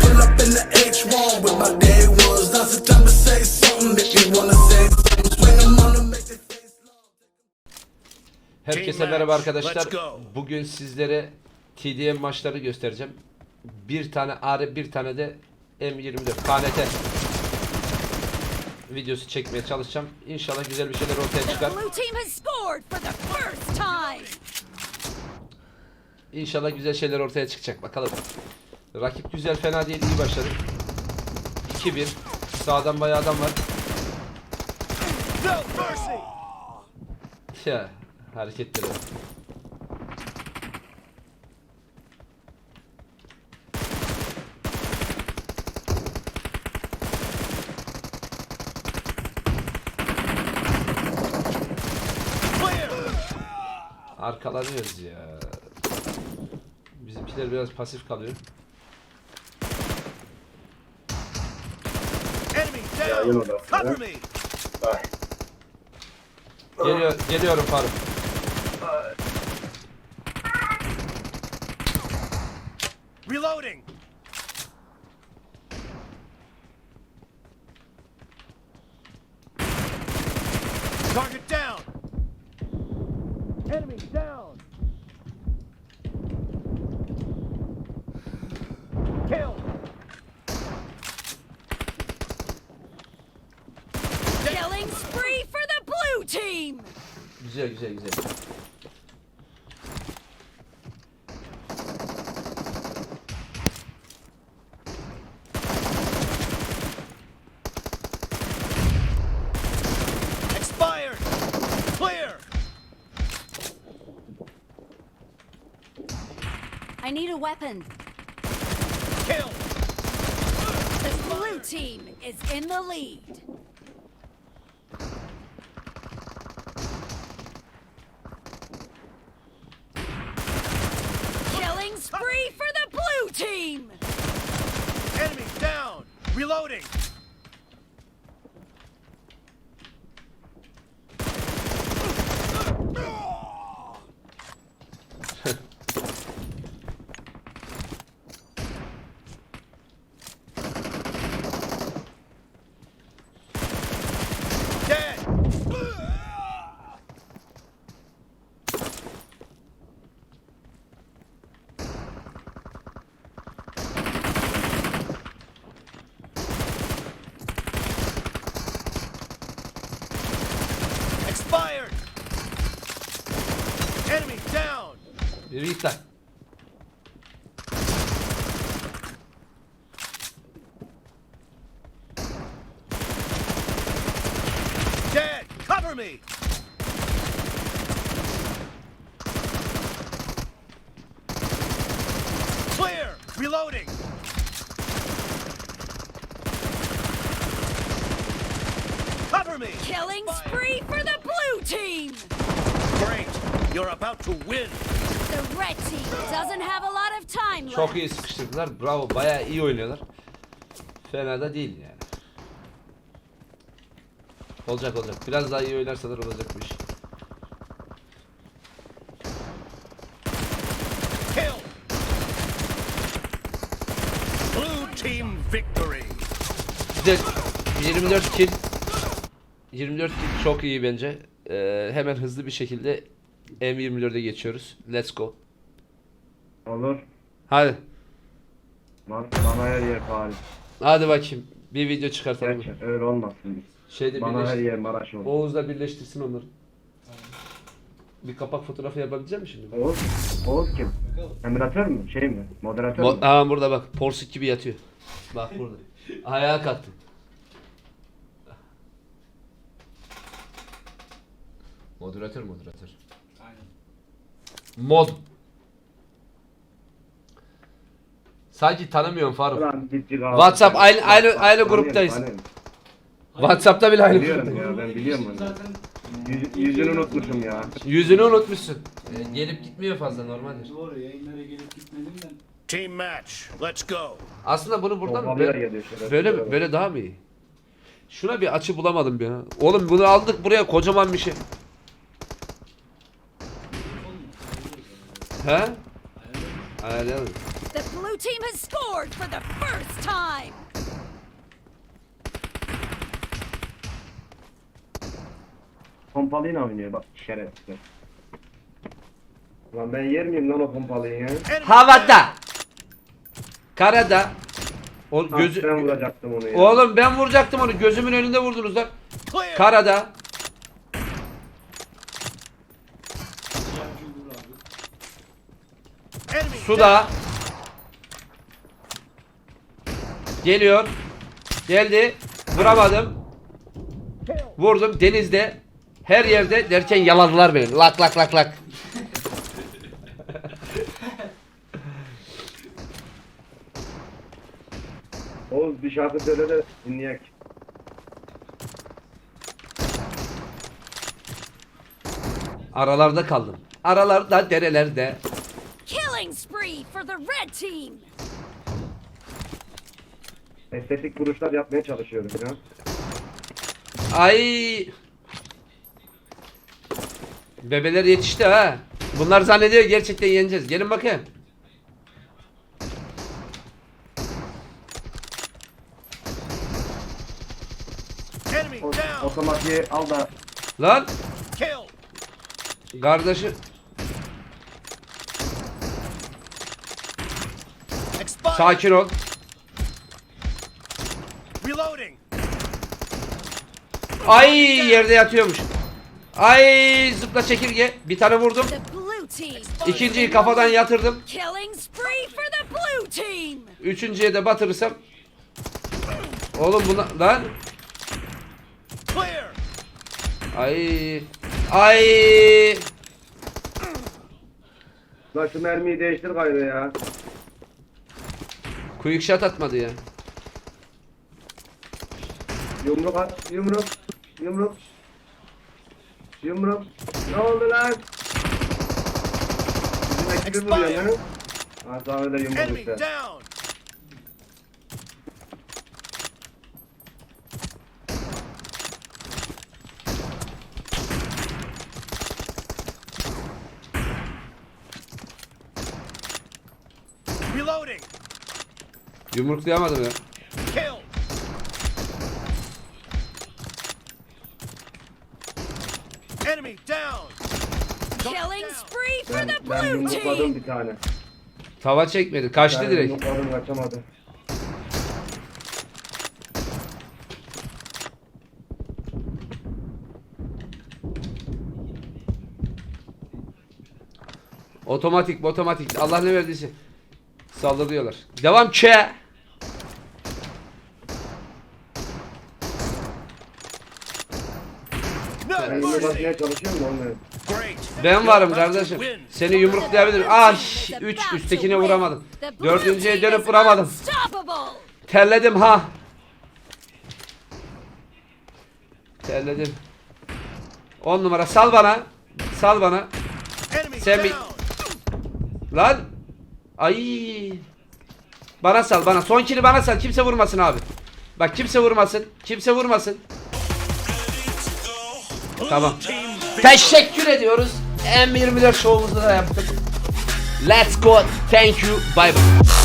Pull up in the H1 with my day ones. Now's the time to say something. Make me wanna say something. Swing 'em on 'em, make their face long. Herkese merhaba arkadaşlar. Bugün sizlere TDM maçları göstereceğim. Bir tane AR, bir tane de M24 KNT videosu çekmeye çalışacağım. İnşallah güzel bir şeyler ortaya çıkar. İnşallah güzel şeyler ortaya çıkacak. Bakalım. Rakip güzel, fena değil. iyi başladı. 2-1. Sağdan bayağı adam var. Ya hareketleri. bak. Clear! Arkalanıyoruz ya. Bizimkiler biraz pasif kalıyor. Cover me! Ay. Geliyor, geliyorum Faruk. Reloading! Kill! Killing spree for the blue team. Güzel güzel güzel. Expired! Clear! I need a weapon. Kill! The blue team is in the lead. Killing spree for the blue team. Enemy down! Reloading! Dead! Expired! Enemy down! Yürü git lan. Dead! Cover me! Clear! Reloading! Cover me! Killing spree for You're about to win! The red team doesn't have a lot of time left. Çok iyi sıkıştırdılar. Bravo. Bayağı iyi oynuyorlar. Fena da değil yani. Olacak olacak. Biraz daha iyi oynarsalar olacak bu iş. Kill! Blue team victory! Güzel. 24 kill. 24 kill çok iyi bence. Ee, hemen hızlı bir şekilde M24'e geçiyoruz. Let's go. Olur. Hadi. Bana, bana her yer Paris. Hadi bakayım. Bir video çıkartalım. Gerçi öyle olmasın. Şeyde Bana her birleştir. yer Maraş olur. Oğuz'la birleştirsin onları. Bir kapak fotoğrafı yapabilecek misin şimdi? Oğuz, Oğuz kim? Emülatör mü? Şey mi? Moderatör Mo- mü? Aa burada bak. Porsuk gibi yatıyor. Bak burada. Ayağa kalktı. Moderatör moderatör. Mod. Sanki tanımıyorum Faruk. Ulan. WhatsApp, aynı- aynı- aynı gruptayız. WhatsApp'ta bile aynı. Biliyorum ya ben biliyorum onu. Yüz, yüzünü unutmuşum ya. Yüzünü unutmuşsun. Ee, gelip gitmiyor fazla normaldir. Doğru yayınlara gelip gitmedim de. Team match. Let's go. Aslında bunu buradan böyle, geliyor şöyle. böyle böyle daha mı iyi? Şuna bir açı bulamadım ya. Oğlum bunu aldık buraya kocaman bir şey. He? Ayarlayalım. The blue team has scored for the first time. Pompalıyla oynuyor bak şerefsiz. Lan ben yer miyim lan o pompalıyı ya? Havada. Karada. O gözü ben vuracaktım onu ya. Oğlum ben vuracaktım onu. Gözümün önünde vurdunuz lan. Karada. Suda. Geliyor. Geldi. Vuramadım. Vurdum denizde. Her yerde derken yaladılar beni. Lak lak lak lak. Oğuz bir şarkı söyle de dinleyek. Aralarda kaldım. Aralarda derelerde. For the red team. Estetik vuruşlar yapmaya çalışıyoruz ya. Ay. Bebeler yetişti ha. Bunlar zannediyor gerçekten yeneceğiz. Gelin bakayım. Enemy O, otomatiği al da Lan kardeşi sakin ol. Reloading. Ay yerde yatıyormuş. Ay zıpla çekirge. Bir tane vurdum. İkinciyi kafadan yatırdım. Üçüncüye de batırırsam. Oğlum buna lan. Ay. Ay. Lan şu mermiyi değiştir gayrı ya. Quick shot atmadı ya. Yumruk at, yumruk, yumruk. Yumruk. Ne oldu lan? Bizim ekibi vuruyor ya. Ha sana öyle yumruk işte. Reloading. Yumruklayamadım ya. Enemy down. Killing spree for the ben blue yumrukladım team. bir tane. Tava çekmedi. Kaçtı Ben direkt. yumrukladım kaçamadı. Otomatik, otomatik. Allah ne verdiyse. Saldırıyorlar. Devam ke. Ben mercy. yumruklamaya çalışıyorum da olmuyor. Great. Ben varım kardeşim. Seni yumruklayabilirim. Ay 3 üsttekine vuramadım. Dördüncüye dönüp vuramadım. Terledim ha. Terledim. 10 numara sal bana. Sal bana. Sen bir-. Lan. Ay. Bana sal bana. Son kili bana sal. Kimse vurmasın abi. Bak kimse vurmasın. Kimse vurmasın. Tamam. Teşekkür ediyoruz. M24 şovumuzu da yaptık. Let's go. Thank you. Bye bye.